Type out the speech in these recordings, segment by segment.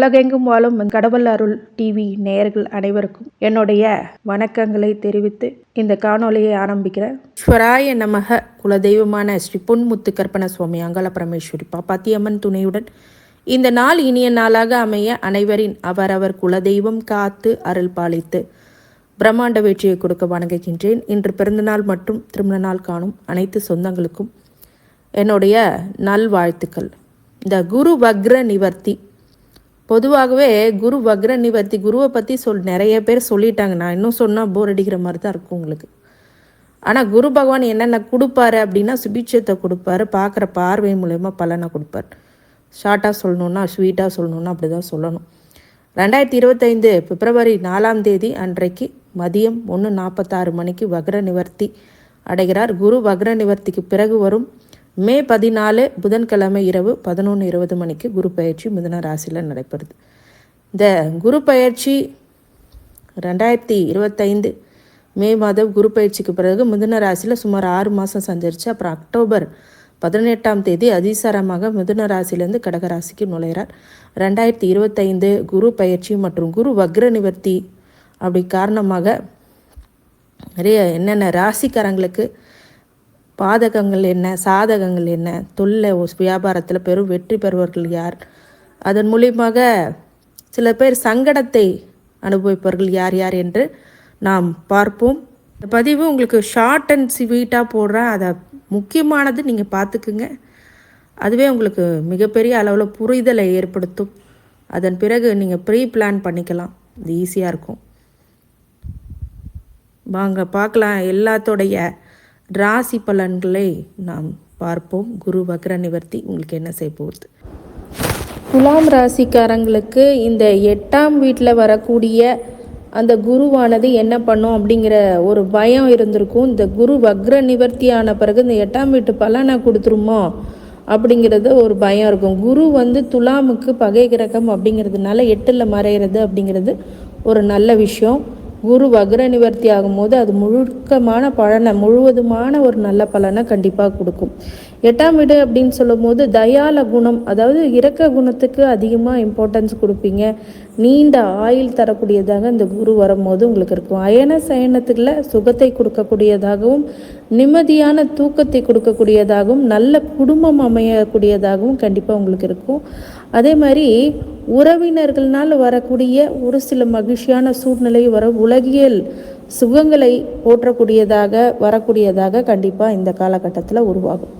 உலகெங்கும் வாழும் கடவுள் அருள் டிவி நேயர்கள் அனைவருக்கும் என்னுடைய வணக்கங்களை தெரிவித்து இந்த காணொளியை ஆரம்பிக்கிறேன் ஸ்வராய நமக குலதெய்வமான ஸ்ரீ பொன்முத்து கற்பன சுவாமி அங்கல பரமேஸ்வரி பாப்பாத்தியம்மன் துணையுடன் இந்த நாள் இனிய நாளாக அமைய அனைவரின் அவரவர் குலதெய்வம் காத்து அருள் பாலித்து பிரம்மாண்ட வெற்றியை கொடுக்க வணங்குகின்றேன். இன்று பிறந்தநாள் மற்றும் திருமண நாள் காணும் அனைத்து சொந்தங்களுக்கும் என்னுடைய நல்வாழ்த்துக்கள். இந்த குரு வக்ர நிவர்த்தி பொதுவாகவே குரு வக்ர நிவர்த்தி குருவை பற்றி சொல் நிறைய பேர் சொல்லிட்டாங்க. நான் இன்னும் சொன்னால் போர் அடிக்கிற மாதிரி தான் இருக்கும் உங்களுக்கு. ஆனால் குரு பகவான் என்னென்ன கொடுப்பாரு அப்படின்னா சுபிட்சத்தை கொடுப்பாரு. பார்க்குற பார்வை மூலயமா பலனை கொடுப்பார். ஷார்ட்டாக சொல்லணுன்னா ஸ்வீட்டாக சொல்லணுன்னா அப்படி தான் சொல்லணும். ரெண்டாயிரத்தி இருபத்தைந்து பிப்ரவரி நாலாம் தேதி அன்றைக்கு மதியம் ஒன்று நாற்பத்தாறு மணிக்கு வக்ர நிவர்த்தி அடைகிறார். குரு வக்ர நிவர்த்திக்கு பிறகு வரும். மே பதினாலு புதன்கிழமை இரவு பதினொன்று இருபது மணிக்கு குரு பயிற்சி மிதுன ராசியில் நடைபெறுது. இந்த குரு பயிற்சி ரெண்டாயிரத்தி இருபத்தைந்து மே மாதம் குரு பயிற்சிக்கு பிறகு மிதுன ராசியில் சுமார் ஆறு மாதம் சஞ்சரித்து அப்புறம் அக்டோபர் பதினெட்டாம் தேதி அதிசாரமாக மிதுன ராசியிலேருந்து கடகராசிக்கு நுழைகிறார் ரெண்டாயிரத்தி இருபத்தைந்து குரு பயிற்சி மற்றும் குரு வக்ர நிவர்த்தி அப்படி காரணமாக நிறைய என்னென்ன ராசிக்காரங்களுக்கு பாதகங்கள் என்ன சாதகங்கள் என்ன? தொல்லை வியாபாரத்தில் பெரும் வெற்றி பெறுவர்கள் யார்? அதன் மூலியமாக சில பேர் சங்கடத்தை அனுபவிப்பவர்கள் யார் யார் என்று நாம் பார்ப்போம். இந்த பதிவு உங்களுக்கு ஷார்ட் அண்ட் ஸ்வீட்டாக போடுறேன். அதை முக்கியமானது நீங்கள் பார்த்துக்குங்க. அதுவே உங்களுக்கு மிகப்பெரிய அளவில் புரிதலை ஏற்படுத்தும். அதன் பிறகு நீங்கள் ப்ரீ பிளான் பண்ணிக்கலாம். இது ஈஸியாக இருக்கும். வாங்க பார்க்கலாம். எல்லாத்தோடைய ராசி பலன்களை நாம் பார்ப்போம். குரு வக்ர நிவர்த்தி உங்களுக்கு என்ன செய்ய போகுது? துலாம் ராசிக்காரங்களுக்கு இந்த எட்டாம் வீட்டில் வரக்கூடிய அந்த குருவானது என்ன பண்ணும் அப்படிங்கிற ஒரு பயம் இருந்திருக்கும். இந்த குரு வக்ர நிவர்த்தி ஆன பிறகு இந்த எட்டாம் வீட்டு பலனை கொடுத்துருமோ அப்படிங்கிறது ஒரு பயம் இருக்கும். குரு வந்து துலாமுக்கு பகை கிரகம் அப்படிங்கிறதுனால எட்டில் மறைகிறது அப்படிங்கிறது ஒரு நல்ல விஷயம். குரு வக்ர நிவர்த்தி ஆகும்போது அது முழுக்கமான பலனை முழுவதுமான ஒரு நல்ல பலனை கண்டிப்பாக கொடுக்கும். எட்டாம் வீடு அப்படின்னு சொல்லும் போது தயால குணம் அதாவது இறக்க குணத்துக்கு அதிகமாக இம்பார்ட்டன்ஸ் கொடுப்பீங்க. நீண்ட ஆயில் தரக்கூடியதாக இந்த குரு வரும்போது உங்களுக்கு இருக்கும். அயன சயனத்தில் சுகத்தை கொடுக்கக்கூடியதாகவும் நிம்மதியான தூக்கத்தை கொடுக்கக்கூடியதாகவும் நல்ல குடும்பம் அமையக்கூடியதாகவும் கண்டிப்பாக உங்களுக்கு இருக்கும். அதே மாதிரி உறவினர்கள்னால் வரக்கூடிய ஒரு சில மகிழ்ச்சியான சூழ்நிலை வர உலகியல் சுகங்களை போற்றக்கூடியதாக வரக்கூடியதாக கண்டிப்பாக இந்த காலகட்டத்தில் உருவாகும்.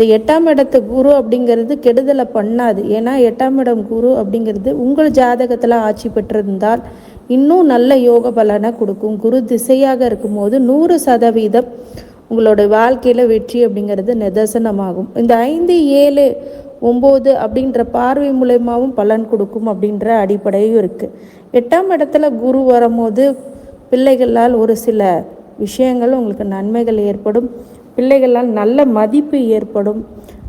இந்த எட்டாம் இடத்து குரு அப்படிங்கிறது கெடுதலை பண்ணாது. ஏன்னா எட்டாம் இடம் குரு அப்படிங்கிறது உங்கள் ஜாதகத்தில் ஆட்சி பெற்றிருந்தால் இன்னும் நல்ல யோக பலனை கொடுக்கும். குரு திசையாக இருக்கும்போது நூறு சதவீதம் உங்களோட வாழ்க்கையில் வெற்றி அப்படிங்கிறது நிதர்சனமாகும். இந்த ஐந்து ஏழு ஒம்பது அப்படின்ற பார்வை மூலயமாவும் பலன் கொடுக்கும் அப்படின்ற அடிப்படையும் இருக்குது எட்டாம் இடத்துல குரு வரும்போது பிள்ளைகளால் ஒரு சில விஷயங்கள் உங்களுக்கு நன்மைகள் ஏற்படும். பிள்ளைகளால் நல்ல மதிப்பு ஏற்படும்.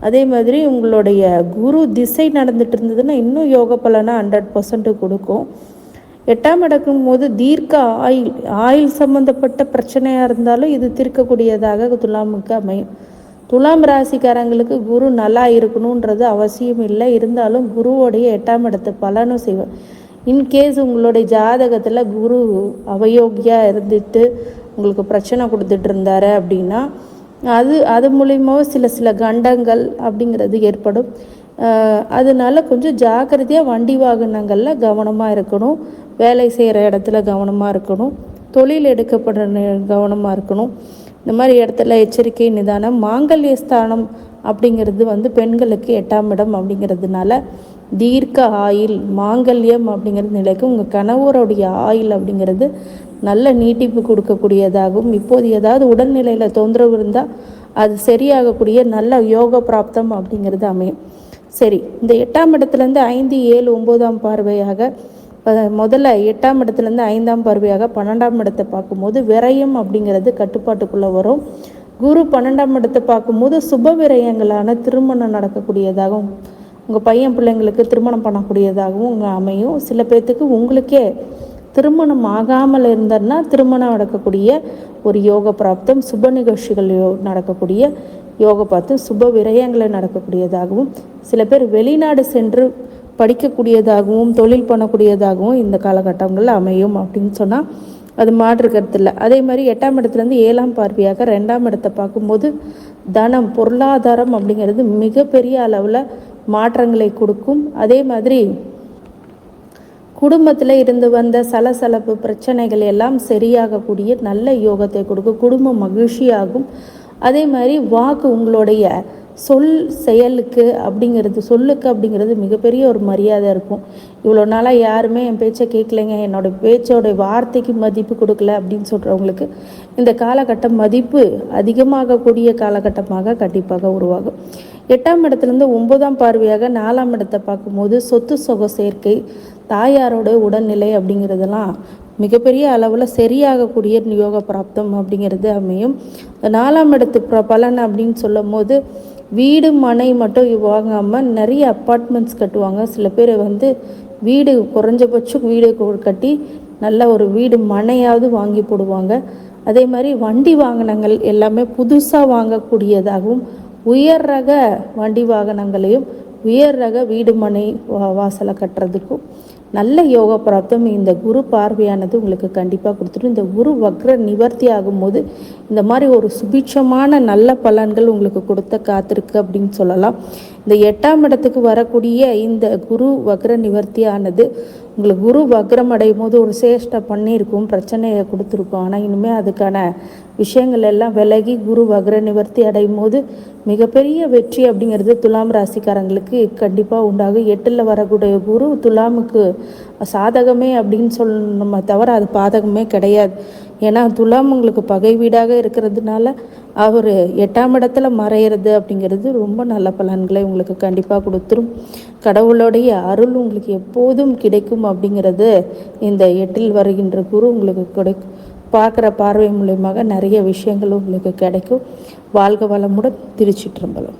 அதே மாதிரி உங்களுடைய குரு திசை நடந்துட்டு இருந்ததுன்னா இன்னும் யோக பலனை ஹண்ட்ரட் பர்சன்ட் கொடுக்கும். எட்டாம் இடக்கும் போது தீர்க்க ஆயில் ஆயில் சம்மந்தப்பட்ட பிரச்சனையாக இருந்தாலும் இது தீர்க்கக்கூடியதாக துலாமுக்கு அமையும். துலாம் ராசிக்காரங்களுக்கு குரு நல்லா இருக்கணுன்றது அவசியம் இல்லை. இருந்தாலும் குருவோடைய எட்டாம் இடத்து பலனும் செய்வார். இன்கேஸ் உங்களுடைய ஜாதகத்தில் குரு அவயோகியாக இருந்துட்டு உங்களுக்கு பிரச்சனை கொடுத்துட்டு இருந்தாரு அப்படின்னா அது அது மூலியமாக சில சில கண்டங்கள் அப்படிங்கிறது ஏற்படும். அதனால கொஞ்சம் ஜாக்கிரதையாக வண்டி வாகனங்களில் கவனமாக இருக்கணும். வேலை செய்கிற இடத்துல கவனமாக இருக்கணும். தொழில் எடுக்கப்படுற கவனமாக இருக்கணும். இந்த மாதிரி இடத்துல எச்சரிக்கை நிதானம் மாங்கல்ய ஸ்தானம் அப்படிங்கிறது வந்து பெண்களுக்கு எட்டாம் இடம் அப்படிங்கிறதுனால தீர்க்க ஆயில் மாங்கல்யம் அப்படிங்கிறது நிலைக்கு உங்கள் கணவருடைய ஆயில் அப்படிங்கிறது நல்ல நீட்டிப்பு கொடுக்கக்கூடியதாகவும் இப்போது ஏதாவது உடல்நிலையில் தொந்தரவு இருந்தால் அது சரியாகக்கூடிய நல்ல யோக பிராப்தம் அப்படிங்கிறது அமையும். சரி இந்த எட்டாம் இடத்துலேருந்து ஐந்து ஏழு ஒம்போதாம் பார்வையாக முதல்ல எட்டாம் இடத்துலேருந்து ஐந்தாம் பார்வையாக பன்னெண்டாம் இடத்தை பார்க்கும்போது விரயம் அப்படிங்கிறது கட்டுப்பாட்டுக்குள்ளே வரும். குரு பன்னெண்டாம் இடத்தை பார்க்கும்போது சுப விரயங்களான திருமணம் நடக்கக்கூடியதாகவும் உங்கள் பையன் பிள்ளைங்களுக்கு திருமணம் பண்ணக்கூடியதாகவும் உங்கள் அமையும். சில பேர்த்துக்கு உங்களுக்கே திருமணம் ஆகாமல் இருந்தன்னா திருமணம் நடக்கக்கூடிய ஒரு யோக பிராப்தம் சுப நிகழ்ச்சிகள் நடக்கக்கூடிய யோக பார்த்து சுப விரயங்களை நடக்கக்கூடியதாகவும் சில பேர் வெளிநாடு சென்று படிக்கக்கூடியதாகவும் தொழில் பண்ணக்கூடியதாகவும் இந்த காலகட்டங்கள் அமையும் அப்படின்னு சொன்னால் அது மாற்றுக்கிறது இல்லை. அதே மாதிரி எட்டாம் இடத்துலேருந்து ஏழாம் பார்வையாக ரெண்டாம் இடத்தை பார்க்கும்போது தனம் பொருளாதாரம் அப்படிங்கிறது மிகப்பெரிய அளவில் மாற்றங்களை கொடுக்கும். அதே மாதிரி குடும்பத்தில் இருந்து வந்த சலசலப்பு பிரச்சனைகள் எல்லாம் சரியாகக்கூடிய நல்ல யோகத்தை கொடுக்கும். குடும்பம் மகிழ்ச்சியாகும். அதே மாதிரி வாக்கு உங்களுடைய சொல் செயலுக்கு அப்படிங்கிறது சொல்லுக்கு அப்படிங்கிறது மிகப்பெரிய ஒரு மரியாதை இருக்கும். இவ்வளோ நாளாக யாருமே என் பேச்சை கேட்கலைங்க. என்னோடய பேச்சோடைய வார்த்தைக்கு மதிப்பு கொடுக்கல அப்படின்னு சொல்கிறவங்களுக்கு இந்த காலகட்டம் மதிப்பு அதிகமாகக்கூடிய காலகட்டமாக கண்டிப்பாக உருவாகும். எட்டாம் இடத்துலேருந்து ஒன்பதாம் பார்வையாக நாலாம் இடத்தை பார்க்கும்போது சொத்து சொக சேர்க்கை தாயாரோட உடல்நிலை அப்படிங்கிறதெல்லாம் மிகப்பெரிய அளவில் சரியாகக்கூடிய யோக பிராப்தம் அப்படிங்கிறது அமையும். நாலாம் இடத்து ப- பலன் அப்படின்னு சொல்லும் போது வீடு மனை மட்டும் வாங்காமல் நிறைய அப்பார்ட்மெண்ட்ஸ் கட்டுவாங்க. சில பேர் வந்து வீடு குறைஞ்சபட்சம் வீடு கட்டி நல்ல ஒரு வீடு மனையாவது வாங்கி போடுவாங்க. அதே மாதிரி வண்டி வாகனங்கள் எல்லாமே புதுசாக வாங்கக்கூடியதாகவும் உயர் ரக வண்டி வாகனங்களையும் உயர் ரக வீடு மனை வா- வாசலை கட்டுறதுக்கும் நல்ல யோக பிராப்தம் இந்த குரு பார்வையானது உங்களுக்கு கண்டிப்பாக கொடுத்துரும். இந்த குரு வக்ர நிவர்த்தி ஆகும்போது இந்த மாதிரி ஒரு சுபிட்சமான நல்ல பலன்கள் உங்களுக்கு கொடுத்த காத்திருக்கு அப்படின்னு சொல்லலாம். இந்த எட்டாம் இடத்துக்கு வரக்கூடிய இந்த குரு வக்ர நிவர்த்தியானது உங்களுக்கு குரு வக்ரம் அடையும் போது ஒரு சேஷ்டை பண்ணியிருக்கும் பிரச்சனையை கொடுத்துருக்கும். ஆனால் இனிமேல் அதுக்கான விஷயங்கள் எல்லாம் விலகி குரு வக்ர நிவர்த்தி அடையும் போது மிகப்பெரிய வெற்றி அப்படிங்கிறது துலாம் ராசிக்காரங்களுக்கு கண்டிப்பாக உண்டாகும். எட்டில் வரக்கூடிய குரு துலாமுக்கு சாதகமே அப்படின்னு சொல்லணுமே தவிர அது பாதகமே கிடையாது. ஏன்னா துலாம் உங்களுக்கு பகை வீடாக இருக்கிறதுனால அவர் எட்டாம் இடத்துல மறையிறது அப்படிங்கிறது ரொம்ப நல்ல பலன்களை உங்களுக்கு கண்டிப்பாக கொடுத்துரும். கடவுளுடைய அருள் உங்களுக்கு எப்போதும் கிடைக்கும் அப்படிங்கிறது இந்த எட்டில் வருகின்ற குரு உங்களுக்கு கிடைக்கும் பார்க்குற பார்வை மூலியமாக நிறைய விஷயங்கள் உங்களுக்கு கிடைக்கும். வாழ்க வளமுடன் திருச்சிற்றம்பலம்.